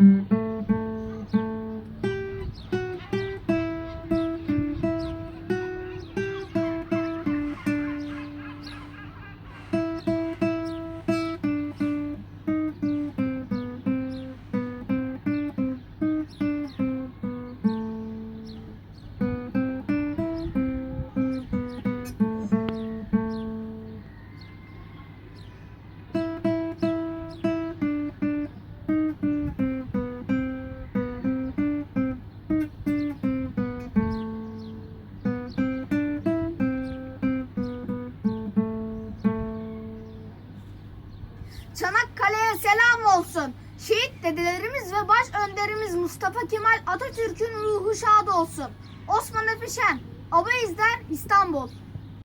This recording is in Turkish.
Mm-hmm. Çanakkale'ye selam olsun. Şehit dedelerimiz ve baş önderimiz Mustafa Kemal Atatürk'ün ruhu şad olsun. Osman Öpüşen, Aba İstanbul.